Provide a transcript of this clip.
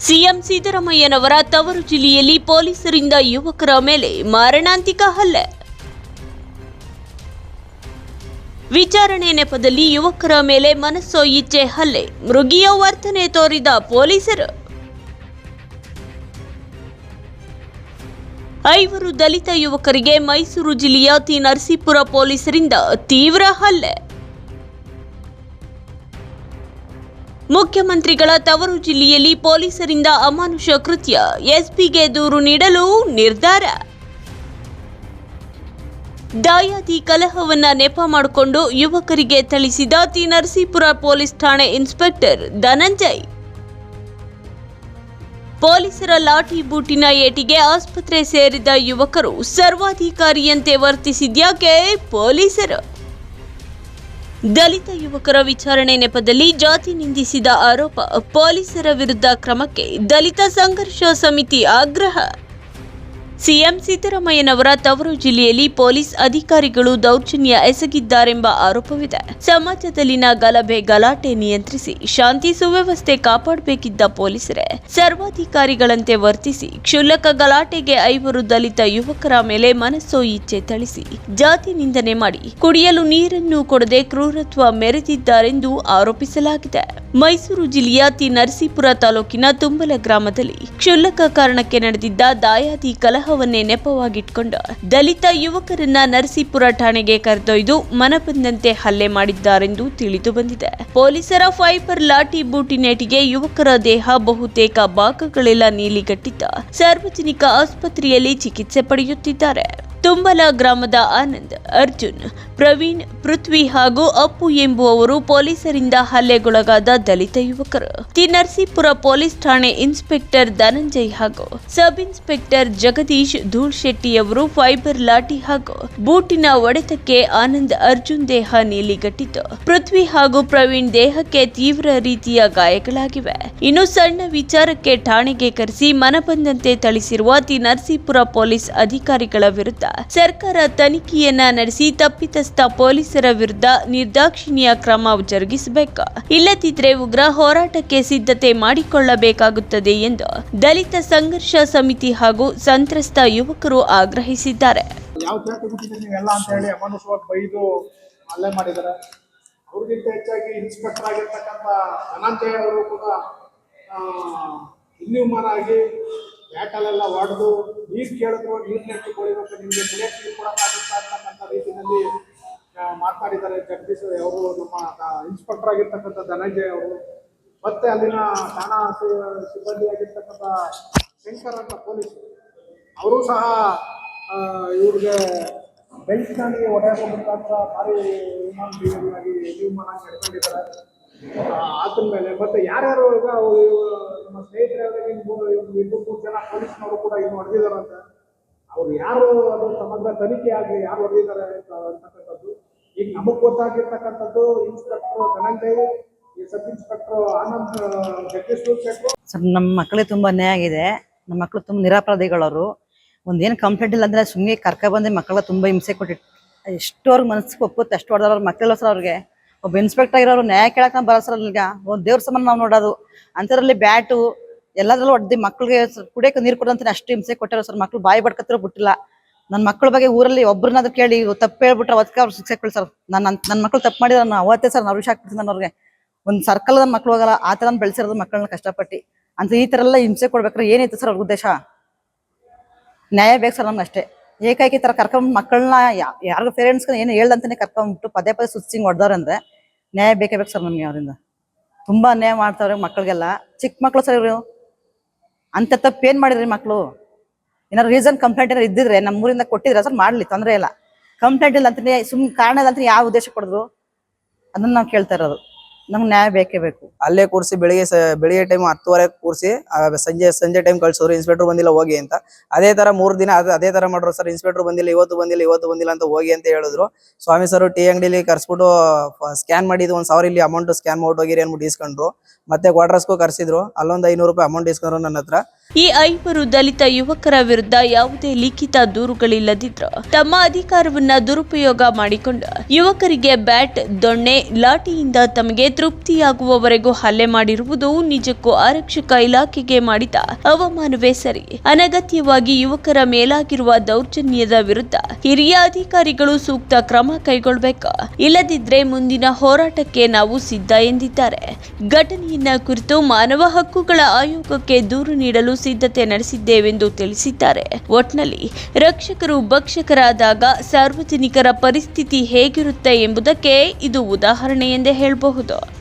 CM ಸಿದ್ದರಾಮಯ್ಯನವರ ತವರು ಜಿಲ್ಲೆಯಲ್ಲಿ ಪೊಲೀಸರಿಂದ ಯುವಕರ ಮೇಲೆ ಮಾರಣಾಂತಿಕ ಹಲ್ಲೆ. ವಿಚಾರಣೆ ನೆಪದಲ್ಲಿ ಯುವಕರ ಮೇಲೆ ಮನಸ್ಸೋ ಇಚ್ಛೆ ಹಲ್ಲೆ. ಮೃಗಿಯ ವರ್ತನೆ ತೋರಿದ ಪೊಲೀಸರು. ಐವರು ದಲಿತ ಯುವಕರಿಗೆ ಮೈಸೂರು ಜಿಲ್ಲೆಯ ತಿ ನರಸೀಪುರ ಪೊಲೀಸರಿಂದ ತೀವ್ರ ಹಲ್ಲೆ. ಮುಖ್ಯಮಂತ್ರಿಗಳ ತವರು ಜಿಲ್ಲೆಯಲ್ಲಿ ಪೊಲೀಸರಿಂದ ಅಮಾನುಷ ಕೃತ್ಯ. ಎಸ್ಪಿಗೆ ದೂರು ನೀಡಲು ನಿರ್ಧಾರ. ದಾಯಾದಿ ಕಲಹವನ್ನ ನೆಪ ಮಾಡಿಕೊಂಡು ಯುವಕರಿಗೆ ಥಳಿಸಿದ ತಿ ನರಸೀಪುರ ಪೊಲೀಸ್ ಠಾಣೆ ಇನ್ಸ್ಪೆಕ್ಟರ್ ಧನಂಜಯ್. ಪೊಲೀಸರ ಲಾಠಿ ಬೂಟಿನ ಏಟಿಗೆ ಆಸ್ಪತ್ರೆ ಸೇರಿದ ಯುವಕರು ಸರ್ವಾಧಿಕಾರಿಯಂತೆ ವರ್ತಿಸಿದ್ಯಾಕೆ ಪೊಲೀಸರು? ದಲಿತ ಯುವಕರ ವಿಚಾರಣೆ ನೆಪದಲ್ಲಿ ಜಾತಿ ನಿಂದಿಸಿದ ಆರೋಪ ಪೊಲೀಸರ ವಿರುದ್ಧ ಕ್ರಮಕ್ಕೆ ದಲಿತ ಸಂಘರ್ಷ ಸಮಿತಿ ಆಗ್ರಹ ಸಿಎಂ ಸಿದ್ದರಾಮಯ್ಯನವರ ತವರು ಜಿಲ್ಲೆಯಲ್ಲಿ ಪೊಲೀಸ್ ಅಧಿಕಾರಿಗಳು ದೌರ್ಜನ್ಯ ಎಸಗಿದ್ದಾರೆಂಬ ಆರೋಪವಿದೆ. ಸಮಾಜದಲ್ಲಿನ ಗಲಭೆ ಗಲಾಟೆ ನಿಯಂತ್ರಿಸಿ ಶಾಂತಿ ಸುವ್ಯವಸ್ಥೆ ಕಾಪಾಡಬೇಕಿದ್ದ ಪೊಲೀಸರೇ, ಸರ್ವಾಧಿಕಾರಿಗಳಂತೆ ವರ್ತಿಸಿ ಕ್ಷುಲ್ಲಕ ಗಲಾಟೆಗೆ ಐವರು ದಲಿತ ಯುವಕರ ಮೇಲೆ ಮನಸ್ಸೋ ಇಚ್ಛೆ ಥಳಿಸಿ ಜಾತಿ ನಿಂದನೆ ಮಾಡಿ ಕುಡಿಯಲು ನೀರನ್ನು ಕೊಡದೆ ಕ್ರೂರತ್ವ ಮೆರೆದಿದ್ದಾರೆಂದು ಆರೋಪಿಸಲಾಗಿದೆ. ಮೈಸೂರು ಜಿಲ್ಲೆಯ ತಿ ನರಸೀಪುರ ತಾಲೂಕಿನ ತುಂಬಲ ಗ್ರಾಮದಲ್ಲಿ ಕ್ಷುಲ್ಲಕ ಕಾರಣಕ್ಕೆ ನಡೆದಿದ್ದ ದಾಯಾದಿ ಕಲಹವನ್ನೇ ನೆಪವಾಗಿಟ್ಕೊಂಡು ದಲಿತ ಯುವಕರನ್ನ ನರಸೀಪುರ ಠಾಣೆಗೆ ಕರೆದೊಯ್ದು ಮನಬಂದಂತೆ ಹಲ್ಲೆ ಮಾಡಿದ್ದಾರೆಂದು ತಿಳಿದು ಬಂದಿದೆ. ಪೊಲೀಸರ ಫೈಬರ್ ಲಾಠಿ ಬೂಟಿನೇಟಿಗೆ ಯುವಕರ ದೇಹ ಬಹುತೇಕ ಭಾಗಗಳೆಲ್ಲ ನೀಲಿಗಟ್ಟಿದ್ದ ಸಾರ್ವಜನಿಕ ಆಸ್ಪತ್ರೆಯಲ್ಲಿ ಚಿಕಿತ್ಸೆ ಪಡೆಯುತ್ತಿದ್ದಾರೆ. ತುಂಬಲ ಗ್ರಾಮದ ಆನಂದ್, ಅರ್ಜುನ್, ಪ್ರವೀಣ್, ಪೃಥ್ವಿ ಹಾಗೂ ಅಪ್ಪು ಎಂಬುವವರು ಪೊಲೀಸರಿಂದ ಹಲ್ಲೆಗೊಳಗಾದ ದಲಿತ ಯುವಕರು. ತಿ ನರಸೀಪುರ ಪೊಲೀಸ್ ಠಾಣೆ ಇನ್ಸ್ಪೆಕ್ಟರ್ ಧನಂಜಯ್ ಹಾಗೂ ಸಬ್ ಇನ್ಸ್ಪೆಕ್ಟರ್ ಜಗದೀಶ್ ಧೂಳ್ ಶೆಟ್ಟಿ ಅವರು ಫೈಬರ್ ಲಾಠಿ ಹಾಗೂ ಬೂಟಿನ ಒಡೆತಕ್ಕೆ ಆನಂದ್, ಅರ್ಜುನ್ ದೇಹ ನೀಲಿಗಟ್ಟಿತು ಪೃಥ್ವಿ ಹಾಗೂ ಪ್ರವೀಣ್ ದೇಹಕ್ಕೆ ತೀವ್ರ ರೀತಿಯ ಗಾಯಗಳಾಗಿವೆ. ಇನ್ನು ಸಣ್ಣ ವಿಚಾರಕ್ಕೆ ಠಾಣೆಗೆ ಕರೆಸಿ ಮನಬಂದಂತೆ ಥಳಿಸಿರುವ ತಿ ನರಸೀಪುರ ಪೊಲೀಸ್ ಅಧಿಕಾರಿಗಳ ವಿರುದ್ಧ ಸರ್ಕಾರ ತನಿಖೆಯನ್ನ ನಡೆಸಿ ತಪ್ಪಿತಸ್ಥ ಪೊಲೀಸರ ವಿರುದ್ಧ ನಿರ್ದಾಕ್ಷಿಣ್ಯ ಕ್ರಮ ಜರುಗಿಸಬೇಕು. ಇಲ್ಲದಿದ್ರೆ ಉಗ್ರ ಹೋರಾಟಕ್ಕೆ ಸಿದ್ಧತೆ ಮಾಡಿಕೊಳ್ಳಬೇಕಾಗುತ್ತದೆ ಎಂದು ದಲಿತ ಸಂಘರ್ಷ ಸಮಿತಿ ಹಾಗೂ ಸಂತ್ರಸ್ತ ಯುವಕರು ಆಗ್ರಹಿಸಿದ್ದಾರೆ. ಅವ್ರಿಗಿಂತ ಹೆಚ್ಚಾಗಿ ಇನ್ಸ್ಪೆಕ್ಟರ್ ಆಗಿರ್ತಕ್ಕಂಥ ಧನಂಜಯ ಅವರು ಕೂಡ ಇನ್ಹ್ಯೂಮನ್ ಆಗಿ ಬ್ಯಾಟಲ್ಲೆಲ್ಲ ಹೊಡೆದು ನೀರು ಕೇಳಿದ್ರು ನೀರು ನೆಟ್ಟು ನಿಮಗೆ ಕುಡಿಯಕ್ಕೆ ನೀರು ಕೊಡೋಕ್ಕಾಗುತ್ತಾ ಅಂತಕ್ಕಂಥ ರೀತಿಯಲ್ಲಿ ಮಾತಾಡಿದ್ದಾರೆ ಜಗದೀಶ್ ಅವರು. ನಮ್ಮ ಇನ್ಸ್ಪೆಕ್ಟರ್ ಆಗಿರ್ತಕ್ಕಂಥ ಧನಂಜಯ ಅವರು. ಮತ್ತೆ ಅಲ್ಲಿನ ಠಾಣಾ ಸಿಬ್ಬಂದಿ ಆಗಿರ್ತಕ್ಕಂಥ ಶಂಕರ್ ಅಂತ ಪೊಲೀಸ್. ಅವರು ಸಹ ಇವ್ರಿಗೆ ಬೆಲ್ಟ್ನಲ್ಲಿ ಹೊಡೆಯೋ ಮುಖಾಂತರ ಭಾರಿ ಬಿಹೇವಿಯರ್ ಆಗಿ ಹ್ಯೂಮನ್ ಆಗಿ ನಡ್ಕೊಂಡಿದ್ದಾರೆ ಆ, ಅದ್ರ ಮೇಲೆ ಮತ್ತೆ ಯಾರ್ಯಾರು ಈಗ ಅವ್ರು ನಮ್ಮ ಮೂರು ಇಬ್ಬರು ಮೂರು ಜನ ಪೊಲೀಸ್ನವರು ಕೂಡ ಇನ್ನು ಅಂತ ಅವ್ರು ಯಾರು ಅದು ಸಮಗ್ರ ತನಿಖೆ ಆಗಲಿ ಯಾರು ಹೊಡೆದಿದ್ದಾರೆ ಅಂತ ಅಂತಕ್ಕಂಥದ್ದು. ಈಗ ನಮಗ್ ಗೊತ್ತಾಗಿರ್ತಕ್ಕಂಥದ್ದು inspector Dhananjay sub inspector Anand Jagadish sir ನಮ್ಮ ಮಕ್ಕಳಿಗೆ ತುಂಬಾ ಅನ್ಯಾಯ ಆಗಿದೆ. ನಮ್ಮ ಮಕ್ಕಳು ತುಂಬಾ ನಿರಾಪರಾಧಿಗಳವರು. ಒಂದೇನು ಕಂಪ್ಲೇಂಟ್ ಇಲ್ಲ ಅಂದ್ರೆ ಸುಮ್ಮನೆ ಕರ್ಕ ಬಂದ್ರೆ ಮಕ್ಕಳ ತುಂಬಾ ಹಿಂಸೆ ಕೊಟ್ಟಿಟ್ಟು ಎಷ್ಟೋರ್ಗೆ ಮನಸ್ಸಿಗೆ ಒಪ್ಪುತ್ತೆ ಅಷ್ಟು ಹೊಡೆದವ್ರ ಮಕ್ಕಳಿಲ್ಲ ಸರ್ ಅವ್ರಿಗೆ. ಒಬ್ಬ ಇನ್ಸ್ಪೆಕ್ಟರ್ ಆಗಿರೋರು ನ್ಯಾಯ ಕೇಳಕ್ಕ ಬರೋ ಸರ್ ಈಗ ಒಂದ್ ದೇವ್ರ ಸಮಾನ ನಾವು ನೋಡೋದು. ಅಂತರಲ್ಲಿ ಬ್ಯಾಟು, ಎಲ್ಲದ್ರಲ್ಲೂ ಹೊಡೆದು ಮಕ್ಕಳಿಗೆ ಕುಡಿಯೋಕೆ ನೀರು ಕೊಡೋಂತ ಅಷ್ಟು ಹಿಂಸೆ ಕೊಟ್ಟಿರೋ ಸರ್. ಮಕ್ಳು ಬಾಯಿ ಬಡ್ಕತ್ತಿರೋ ಬಿಟ್ಟಿಲ್ಲ ನನ್ನ ಮಕ್ಕಳ ಬಗ್ಗೆ ಊರಲ್ಲಿ ಒಬ್ರನ್ನಾದ್ರು ಕೇಳಿ ತಪ್ಪು ಹೇಳ್ಬಿಟ್ರೆ ಅದಕ್ಕೆ ಅವ್ರು ಶಿಕ್ಷೆ ಸರ್. ನನ್ನ ನನ್ನ ಮಕ್ಳು ತಪ್ಪು ಮಾಡಿದ್ರೆ ನಾನು ಅವತ್ತೇ ಸರ್ ನಾವು ವಿಷಯ ನಾನು ಅವ್ರಿಗೆ. ಒಂದು ನನ್ನ ಮಕ್ಳು ಹೋಗಲ್ಲ, ಆ ಥರ ಬೆಳೆಸಿರೋದು ಮಕ್ಕಳನ್ನ ಕಷ್ಟಪಟ್ಟು. ಅಂತ ಈ ಥರ ಎಲ್ಲ ಹಿಂಸೆ ಕೊಡ್ಬೇಕಾದ್ರೆ ಏನೈತೆ ಸರ್ ಅವ್ರ ಉದ್ದೇಶ? ನ್ಯಾಯ ಬೇಕು ಸರ್ ನಮ್ಗೆ ಅಷ್ಟೇ ಏಕಾಏಕಿ ತರ ಕರ್ಕೊಂಡ್ ಮಕ್ಕಳನ್ನ ಯಾರಿಗೂ ಪೇರೆಂಟ್ಸ್ ಏನು ಹೇಳ್ದಂತಾನೆ ಕರ್ಕೊಂಡ್ಬಿಟ್ಟು ಪದೇ ಪದೇ ಸುತ್ತಿಂಗ್ ಹೊಡೆದವ್ರಂದ್ರೆ ನ್ಯಾಯ ಬೇಕೇ ಬೇಕು ಸರ್ ನಮಗೆ ಅವರಿಂದ. ತುಂಬಾ ಅನ್ಯಾಯ ಮಾಡ್ತಾವ್ರೆ ಮಕ್ಕಳಿಗೆಲ್ಲ. ಚಿಕ್ಕ ಮಕ್ಕಳು ಸರ್ ಇವರು. ಅಂತ ತಪ್ಪು ಏನು ಮಾಡಿದ್ರಿ ಮಕ್ಕಳು ಏನಾದ್ರು ರೀಸನ್ ಕಂಪ್ಲೇಂಟ್ ಏನಾರು ಇದ್ದಿದ್ರೆ ನಮ್ಮ ಊರಿಂದ ಕೊಟ್ಟಿದ್ರೆ ಸರ್ ಮಾಡ್ಲಿ, ತೊಂದರೆ ಇಲ್ಲ. ಕಂಪ್ಲೇಂಟ್ ಇಲ್ಲ ಅಂತ ಸುಮ್ ಕಾರಣ ಅಂತ ಯಾವ ಉದ್ದೇಶ ಕೊಡಿದ್ರು? ಅದನ್ನ ನಾವು ಕೇಳ್ತಾ ಇರೋದು. ನಮ್ಗೆ ನ್ಯಾಯ ಬೇಕೇ ಬೇಕು. ಅಲ್ಲೇ ಕೂರಿಸಿ ಬೆಳಿಗ್ಗೆ ಬೆಳಿಗ್ಗೆ ಟೈಮ್ ಹತ್ತುವರೆ ಕೂರಿಸಿ ಸಂಜೆ ಸಂಜೆ ಟೈಮ್ ಕಳ್ಸೋರು ಇನ್ಸ್ಪೆಕ್ಟರ್ ಬಂದಿಲ್ಲ, ಹೋಗಿ ಅಂತ. ಅದೇ ತರ ಮೂರ್ ದಿನ ಅದ್- ಅದೇ ತರ ಮಾಡ್ರು, ಸರ್ ಇನ್ಸ್ಪೆಕ್ಟರ್ ಬಂದಿಲ್ಲ, ಇವತ್ತು ಬಂದಿಲ್ಲ ಇವತ್ತು ಬಂದಿಲ್ಲ ಅಂತ ಹೋಗಿ ಅಂತ ಹೇಳಿದ್ರು. ಸ್ವಾಮಿ ಸರ್, ಟೀ ಅಂಗಡಿಲಿ ಕರ್ಸ್ಬಿಟ್ಟು ಸ್ಕ್ಯಾನ್ ಮಾಡಿದ್ದು ಒಂದ್ ಸಾವಿರ ಇಲ್ಲಿ ಅಮೌಂಟ್ ಸ್ಕ್ಯಾನ್ ಮಾಡ್ಬಿಟ್ಟು ಹೋಗಿರಿ ಅನ್ಬಿಟ್ಟು ಇಸ್ಕೊಂಡ್ರು ಮತ್ತೆ ಕ್ವಾರ್ಟರ್ಸ್ಗೂ ಕರ್ಸಿದ್ರು. ಅಲ್ಲೊಂದು ಐನೂರು ರೂಪಾಯಿ ಅಮೌಂಟ್ ಇಸ್ಕೊಂಡ್ರು ನನ್ನ ಹತ್ರ. ಈ ಐವರು ದಲಿತ ಯುವಕರ ವಿರುದ್ಧ ಯಾವುದೇ ಲಿಖಿತ ದೂರುಗಳಿಲ್ಲದಿದ್ರು ತಮ್ಮ ಅಧಿಕಾರವನ್ನ ದುರುಪಯೋಗ ಮಾಡಿಕೊಂಡು ಯುವಕರಿಗೆ ಬ್ಯಾಟ್, ದೊಣ್ಣೆ, ಲಾಠಿಯಿಂದ ತಮಗೆ ತೃಪ್ತಿಯಾಗುವವರೆಗೂ ಹಲ್ಲೆ ಮಾಡಿರುವುದು ನಿಜಕ್ಕೂ ಆರಕ್ಷಕ ಇಲಾಖೆಗೆ ಮಾಡಿದ ಅವಮಾನವೇ ಸರಿ. ಅನಗತ್ಯವಾಗಿ ಯುವಕರ ಮೇಲಾಗಿರುವ ದೌರ್ಜನ್ಯದ ವಿರುದ್ಧ ಹಿರಿಯ ಅಧಿಕಾರಿಗಳು ಸೂಕ್ತ ಕ್ರಮ ಕೈಗೊಳ್ಳಬೇಕು ಇಲ್ಲದಿದ್ರೆ ಮುಂದಿನ ಹೋರಾಟಕ್ಕೆ ನಾವು ಸಿದ್ಧ ಎಂದಿದ್ದಾರೆ. ಘಟನೆಯನ್ನ ಕುರಿತು ಮಾನವ ಹಕ್ಕುಗಳ ಆಯೋಗಕ್ಕೆ ದೂರು ನೀಡಲು ಸಿದ್ಧತೆ ನಡೆಸಿದ್ದೇವೆಂದು ತಿಳಿಸಿದ್ದಾರೆ. ಒಟ್ನಲ್ಲಿ ರಕ್ಷಕರು ಭಕ್ಷಕರಾದಾಗ ಸಾರ್ವಜನಿಕರ ಪರಿಸ್ಥಿತಿ ಹೇಗಿರುತ್ತೆ ಎಂಬುದಕ್ಕೆ ಇದು ಉದಾಹರಣೆ ಎಂದೇ ಹೇಳಬಹುದು.